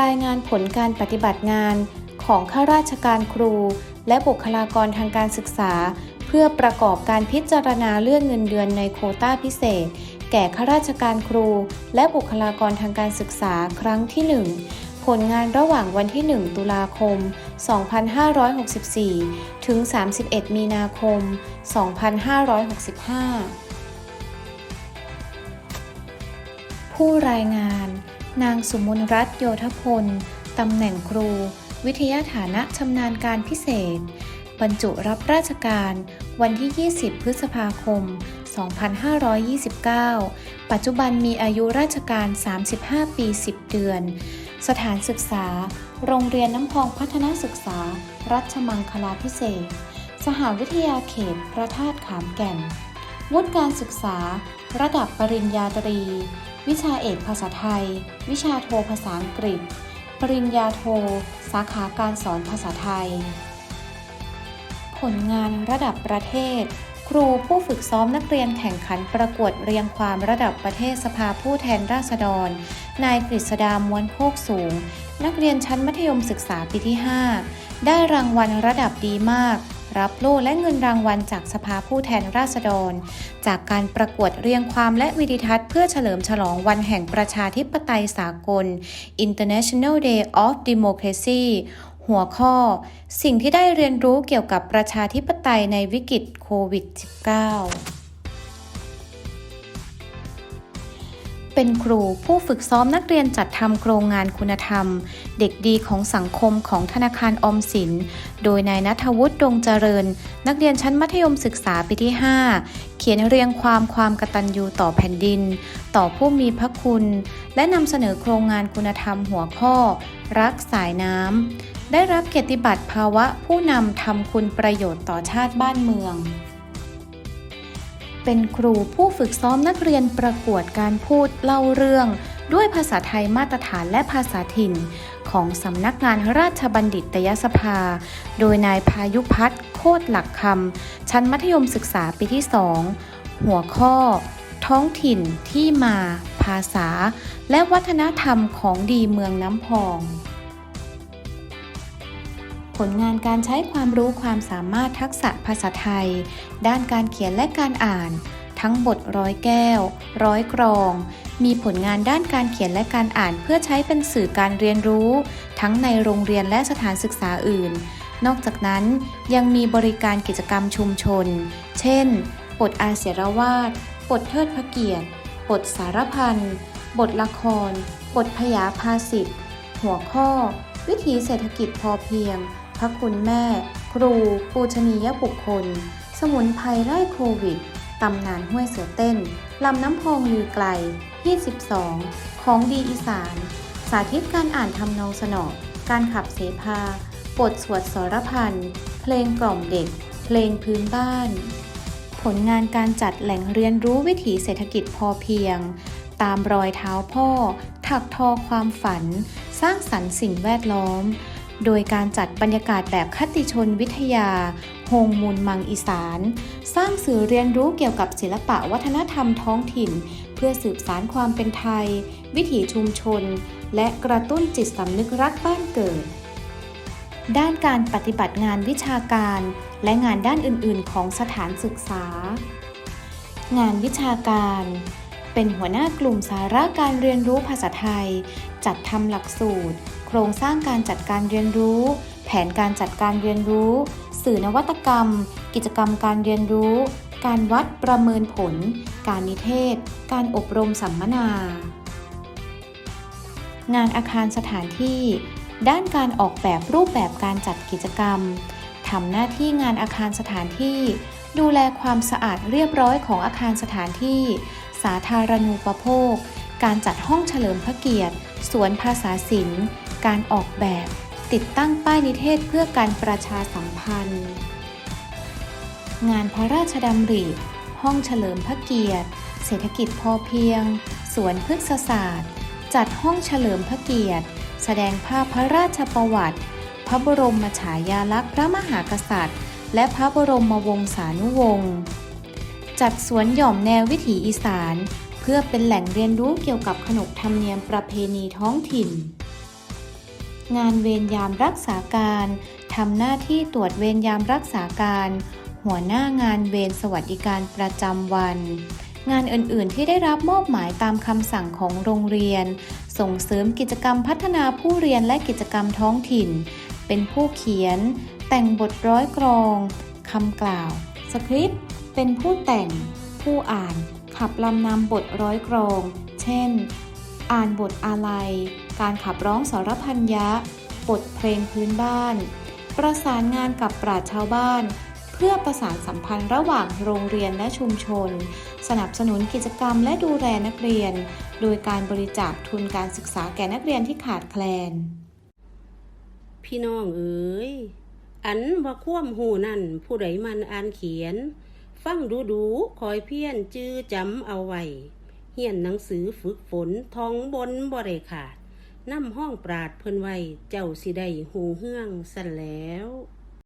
รายงานผลการปฏิบัติงานของข้าราชการครู และบุคลากรทางการศึกษา เพื่อประกอบการพิจารณาเลื่อนเงินเดือนในโคต้าพิเศษ แก่ข้าราชการครู และบุคลากรทางการศึกษาครั้งที่ 1ผลงานระหว่างวันที่ 1 ตุลาคม 2564 ถึง 31 มีนาคม 2565 ผู้รายงาน นางสุมนรัตน์โยธพล ตำแหน่งครู วิทยาฐานะชำนาญการพิเศษ บรรจุรับราชการวันที่ 20 พฤษภาคม 2529 ปัจจุบันมีอายุราชการ 35 ปี 10 เดือน สถานศึกษา โรงเรียนน้ำพองพัฒนาศึกษา รัชมังคลาพิเศษ สหวิทยาเขตพระธาตุขามแก่นวุฒิการศึกษา ระดับปริญญาตรี วิชาเอกภาษาไทย วิชาโทภาษาอังกฤษ ปริญญาโท สาขาการสอนภาษาไทย ผลงานระดับประเทศ ครูผู้ฝึกซ้อมนักเรียนแข่งขันประกวดเรียงความระดับประเทศสภาผู้แทนราษฎร นายกฤษดามวนโคกสูง นักเรียนชั้นมัธยมศึกษาปีที่ 5 ได้รางวัลระดับดีมาก รับโล่และเงินรางวัลจากสภาผู้แทนราษฎร จากการประกวดเรียงความและวิดิทัศน์เพื่อเฉลิมฉลองวันแห่งประชาธิปไตยสากล International Day of Democracy หัวข้อ สิ่งที่ได้เรียนรู้เกี่ยวกับประชาธิปไตยในวิกฤตโควิด -19 เป็นครูผู้ฝึกซ้อมนักเรียนจัดทำโครงงานคุณธรรม เด็กดีของสังคมของธนาคารออมสิน โดยนายนัทวุฒิดงเจริญ นักเรียนชั้นมัธยมศึกษาปีที่ 5 เขียนเรียงความความกตัญญูต่อแผ่นดิน ต่อผู้มีพระคุณ และนำเสนอโครงงานคุณธรรมหัวข้อ รักสายน้ำได้รับเกียรติบัตรภาวะผู้นำทำคุณประโยชน์ต่อชาติบ้านเมือง เป็นครูผู้ฝึกซ้อมนักเรียนประกวดการพูดเล่าเรื่อง ด้วยภาษาไทยมาตรฐานและภาษาถิ่น ของสำนักงานราชบัณฑิตยสภา โดยนายพายุพัฒน์โคตรหลักคำชั้นมัธยมศึกษาปีที่ 2 หัวข้อ ท้องถิ่นที่มา ภาษา และวัฒนธรรมของดีเมืองน้ำพอง ลงานการใช้ความรู้ความสามารถทักษะภาษาไทย ด้านการเขียนและการอ่าน ทั้งบทร้อยแก้ว ร้อยกรอง มีผลงานด้านการเขียนและการอ่านเพื่อใช้เป็นสื่อการเรียนรู้ ทั้งในโรงเรียนและสถานศึกษาอื่น นอกจากนั้นยังมีบริการกิจกรรมชุมชน เช่นบทอาเสียรวาทบทเทิดพระเกียรติ บทสารพัน บทละคร บทพยาภาษิตหัวข้อ วิถีเศรษฐกิจพอเพียง ระคุณแม่ ครู ปูชนียบุคคล สมุนไพรไล่โควิด ตำนานห้วยเสือเต้น ลำน้ำพองลือไกล 22 ของดีอีสาน สาธิตการอ่านทำนองสนอการขับเสพาบทสวดสรพัน เพลงกล่อมเด็ก เพลงพื้นบ้าน ผลงานการจัดแหล่งเรียนรู้วิถีเศรษฐกิจพอเพียง ตามรอยเท้าพ่อ ถักทอความฝัน สร้างสรรค์สิ่งแวดล้อม โดยการจัดบรรยากาศแบบคติชนวิทยาโฮงมูลมังอีสาน สร้างสื่อเรียนรู้เกี่ยวกับศิลปะวัฒนธรรมท้องถิ่น เพื่อสืบสารความเป็นไทย วิถีชุมชน และกระตุ้นจิตสำนึกรักบ้านเกิด ด้านการปฏิบัติงานวิชาการ และงานด้านอื่น ๆ ของสถานศึกษา งานวิชาการเป็นหัวหน้ากลุ่มสาระการเรียนรู้ภาษาไทย จัดทำหลักสูตร ครงสร้างการจัดการเรียนรู้ แผนการจัดการเรียนรู้ สื่อนวัตกรรม กิจกรรมการเรียนรู้ การวัดประเมินผล การนิเทศ การอบรมสัมมนา งานอาคารสถานที่ ด้านการออกแบบรูปแบบการจัดกิจกรรมทำหน้าที่งานอาคารสถานที่ ดูแลความสะอาดเรียบร้อยของอาคารสถานที่ สาธารณูปโภค การจัดห้องเฉลิมพระเกียรติ สวนภาษาศิลป์ การออกแบบ ติดตั้งป้ายนิเทศเพื่อการประชาสัมพันธ์ งานพระราชดำริ ห้องเฉลิมพระเกียรติ เศรษฐกิจพอเพียง สวนพฤกษศาสตร์ จัดห้องเฉลิมพระเกียรติ แสดงภาพพระราชประวัติ พระบรมฉายาลักษณ์พระมหากษัตริย์ และพระบรมวงศานุวงศ์จัดสวนหย่อมแนววิถีอีสาน เพื่อเป็นแหล่งเรียนรู้เกี่ยวกับขนบธรรมเนียมประเพณีท้องถิ่น งานเวรยามรักษาการทำหน้าที่ตรวจเวรยามรักษาการ หัวหน้างานเวรสวัสดิการประจำวัน งานอื่นๆ ที่ได้รับมอบหมายตามคำสั่งของโรงเรียน ส่งเสริมกิจกรรมพัฒนาผู้เรียนและกิจกรรมท้องถิ่น เป็นผู้เขียน แต่งบทร้อยกรองคำกล่าว สคริปต์เป็นผู้แต่ง ผู้อ่าน ขับลำนำบทร้อยกรอง เช่น อ่านบทอาลัย การขับร้องสรพัญญะบทเพลงพื้นบ้าน ประสานงานกับปราชชาวบ้าน เพื่อประสานสัมพันธ์ระหว่างโรงเรียนและชุมชน สนับสนุนกิจกรรมและดูแลนักเรียน โดยการบริจาคทุนการศึกษาแก่นักเรียนที่ขาดแคลน พี่น้องเอ๋ยอันว่าควมหูนั่นผู้ใดมันอ่านเขียน ฟังดูดูคอยเพี้ยนจื้อจำเอาไว้เฮียนหนังสือฝึกฝนท้องบนบ่ได้ขาด นำห้องปราดเพิ่นไว้ เจ้าสิได้หูเฮืองสั่นแล้ว